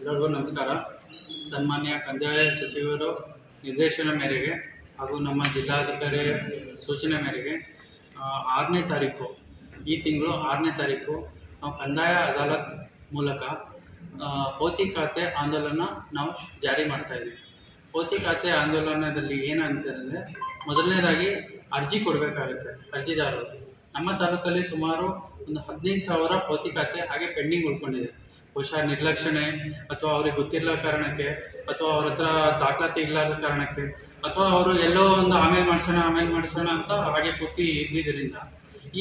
ಎಲ್ಲರಿಗೂ ನಮಸ್ಕಾರ. ಸನ್ಮಾನ್ಯ ಕಂದಾಯ ಸಚಿವರು ನಿರ್ದೇಶನ ಮೇರೆಗೆ ಹಾಗೂ ನಮ್ಮ ಜಿಲ್ಲಾಧಿಕಾರಿ ಸೂಚನೆ ಮೇರೆಗೆ ಆರನೇ ತಾರೀಕು, ಈ ತಿಂಗಳು ಆರನೇ ತಾರೀಕು, ನಾವು ಕಂದಾಯ ಅದಾಲತ್ ಮೂಲಕ ಪೋತಿ ಖಾತೆ ಆಂದೋಲನ ನಾವು ಜಾರಿ ಮಾಡ್ತಾ ಇದ್ದೀವಿ. ಪೌತಿ ಖಾತೆ ಆಂದೋಲನದಲ್ಲಿ ಏನಂತಂದರೆ, ಮೊದಲನೇದಾಗಿ ಅರ್ಜಿ ಕೊಡಬೇಕಾಗುತ್ತೆ, ಅರ್ಜಿದಾರರು. ನಮ್ಮ ತಾಲೂಕಲ್ಲಿ ಸುಮಾರು ಒಂದು ಹದಿನೈದು ಸಾವಿರ ಪೋತಿ ಖಾತೆ ಹಾಗೆ ಪೆಂಡಿಂಗ್ ಉಳ್ಕೊಂಡಿದೆ. ಬಹುಶಃ ನಿರ್ಲಕ್ಷಣೆ ಅಥವಾ ಅವ್ರಿಗೆ ಗೊತ್ತಿಲ್ಲ ಕಾರಣಕ್ಕೆ ಅಥವಾ ಅವ್ರ ಹತ್ರ ದಾಖಲಾತಿ ಇಲ್ಲದ ಕಾರಣಕ್ಕೆ ಅಥವಾ ಅವರು ಎಲ್ಲೋ ಒಂದು ಆಮೇಲೆ ಮಾಡಿಸೋಣ ಆಮೇಲೆ ಮಾಡಿಸೋಣ ಅಂತ ಹಾಗೆ ಪೂರ್ತಿ ಇದ್ದಿದ್ದರಿಂದ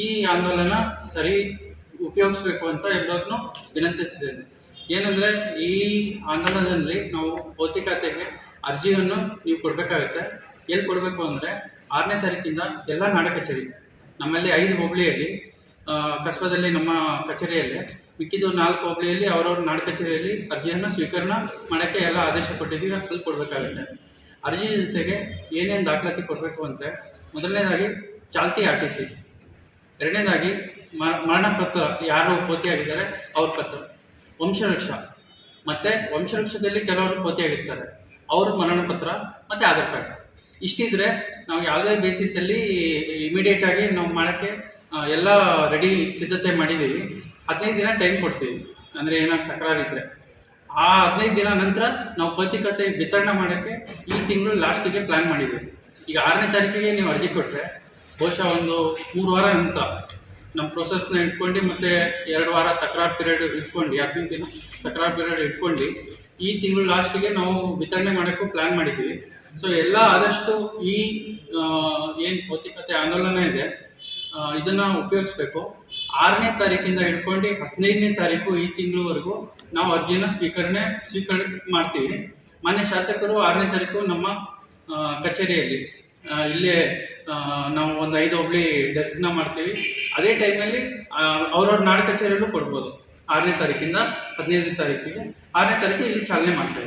ಈ ಆಂದೋಲನ ಸರಿ ಉಪಯೋಗಿಸ್ಬೇಕು ಅಂತ ಎಲ್ಲರನ್ನೂ ವಿನಂತಿಸಿದ್ದೇನೆ. ಏನಂದರೆ ಈ ಆಂದೋಲನದಲ್ಲಿ ನಾವು ಭೌತಿಕತೆಗೆ ಅರ್ಜಿಯನ್ನು ನೀವು ಕೊಡಬೇಕಾಗುತ್ತೆ. ಎಲ್ಲಿ ಕೊಡಬೇಕು ಅಂದರೆ ಆರನೇ ತಾರೀಕಿಂದ ಎಲ್ಲ ನಾಡ ಕಚೇರಿ, ನಮ್ಮಲ್ಲಿ ಐದು ಹೋಬಳಿಯಲ್ಲಿ ಕಸ್ಬದಲ್ಲಿ ನಮ್ಮ ಕಚೇರಿಯಲ್ಲಿ, ಮಿಕ್ಕಿದ್ದು ನಾಲ್ಕು ಹೋಬಳಿಯಲ್ಲಿ ಅವರವ್ರ ನಾಡ ಕಚೇರಿಯಲ್ಲಿ ಅರ್ಜಿಯನ್ನು ಸ್ವೀಕರಣ ಮಾಡೋಕ್ಕೆ ಎಲ್ಲ ಆದೇಶ ಕೊಟ್ಟಿದ್ದೀವಿ ಅಲ್ಲಿ ಕೊಡಬೇಕಾಗುತ್ತೆ. ಅರ್ಜಿ ಜೊತೆಗೆ ಏನೇನು ದಾಖಲಾತಿ ಕೊಡಬೇಕು ಅಂದರೆ ಮೊದಲನೇದಾಗಿ ಚಾಲ್ತಿ ಆರ್ ಟಿ ಎರಡನೇದಾಗಿ ಮರಣ ಪತ್ರ ಯಾರು ಪೋತಿಯಾಗಿದ್ದಾರೆ, ಅವ್ರ ಪತ್ರ ವಂಶವೃಕ್ಷ ಮತ್ತು ವಂಶವೃಕ್ಷದಲ್ಲಿ ಕೆಲವರು ಪೋತಿಯಾಗಿರ್ತಾರೆ, ಅವ್ರ ಮರಣ ಪತ್ರ ಮತ್ತು ಆಧಾರ್ ಕಾರ್ಡ್. ಇಷ್ಟಿದ್ರೆ ನಾವು ಯಾವುದೇ ಬೇಸಿಸಲ್ಲಿ ಇಮಿಡಿಯೇಟ್ ಆಗಿ ನಾವು ಮಾಡೋಕ್ಕೆ ಎಲ್ಲ ರೆಡಿ ಸಿದ್ಧತೆ ಮಾಡಿದ್ದೀವಿ. ಹದಿನೈದು ದಿನ ಟೈಮ್ ಕೊಡ್ತೀವಿ. ಅಂದರೆ ಏನಾದ್ರು ತಕರಾರು ಇದ್ದರೆ ಆ ಹದಿನೈದು ದಿನ ನಂತರ ನಾವು ಪೌತಿಕತೆ ವಿತರಣೆ ಮಾಡೋಕ್ಕೆ ಈ ತಿಂಗಳು ಲಾಸ್ಟಿಗೆ ಪ್ಲ್ಯಾನ್ ಮಾಡಿದ್ದೀವಿ. ಈಗ ಆರನೇ ತಾರೀಕಿಗೆ ನೀವು ಅರ್ಜಿ ಕೊಟ್ಟರೆ ಬಹುಶಃ ಒಂದು ಮೂರು ವಾರ ಅಂತ ನಮ್ಮ ಪ್ರೊಸೆಸ್ನ ಇಟ್ಕೊಂಡು ಮತ್ತೆ ಎರಡು ವಾರ ತಕರಾರು ಪೀರಿಯಡ್ ಇಟ್ಕೊಂಡು ದಿನ ತಕರಾರು ಪೀರಿಯಡ್ ಇಟ್ಕೊಂಡು ಈ ತಿಂಗಳು ಲಾಸ್ಟಿಗೆ ನಾವು ವಿತರಣೆ ಮಾಡೋಕ್ಕೂ ಪ್ಲ್ಯಾನ್ ಮಾಡಿದ್ದೀವಿ. ಸೊ ಎಲ್ಲ ಆದಷ್ಟು ಈ ಏನು ಪೌತಿಕತೆ ಆಂದೋಲನ ಇದೆ ಇದನ್ನ ಉಪಯೋಗಿಸ್ಬೇಕು. ಆರನೇ ತಾರೀಕಿಂದ ಹಿಡ್ಕೊಂಡು ಹದಿನೈದನೇ ತಾರೀಕು ಈ ತಿಂಗಳವರೆಗೂ ನಾವು ಅರ್ಜಿನ ಸ್ವೀಕರಣೆ ಸ್ವೀಕರಣೆ ಮಾಡ್ತೀವಿ. ಮಾನ್ಯ ಶಾಸಕರು ಆರನೇ ತಾರೀಕು ನಮ್ಮ ಕಚೇರಿಯಲ್ಲಿ. ಇಲ್ಲೇ ನಾವು ಒಂದು ಐದು ಒಬ್ಳಿ ಡೆಸ್ಕ್ನ ಮಾಡ್ತೀವಿ. ಅದೇ ಟೈಮಲ್ಲಿ ಅವ್ರವ್ರ ನಾಡ ಕಚೇರಿಯಲ್ಲೂ ಕೊಡ್ಬೋದು. ಆರನೇ ತಾರೀಕಿಂದ ಹದಿನೈದನೇ ತಾರೀಕಿಗೆ. ಆರನೇ ತಾರೀಕು ಇಲ್ಲಿ ಚಾಲನೆ ಮಾಡ್ತಾ